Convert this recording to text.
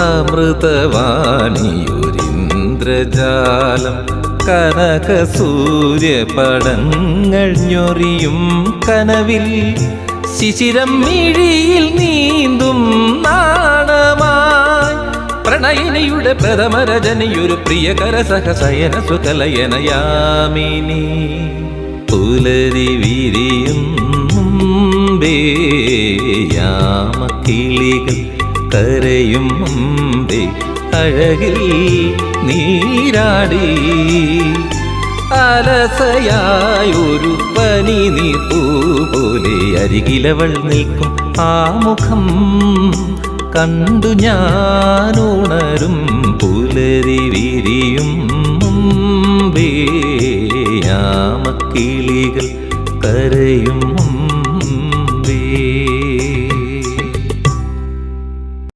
അമൃതവാണിയൊരിന്ദ്രജാലം. കനക സൂര്യപടങ്ങൾ ഞൊറിയും കനവിൽ ശിശിരം മിഴിയിൽ നീന്തും നാണമായി. പ്രണയിനിയുടെ പ്രഥമരജനിയൊരു പ്രിയകര സഹസയന സുകലയനയാമിനി പുലരി വിരിയും യാമക്കിളികൾ കരയും മുമ്പേ അഴകിൽ നീരാടി. അലസയായൊരു പനി നീപ്പൂ പോലെ അരികിലവൾ നിൽക്കും ആ മുഖം. കണ്ടു ഞാനുണരും പുലരി വിരിയും മുമ്പേ. യാമക്കിളികൾ കരയും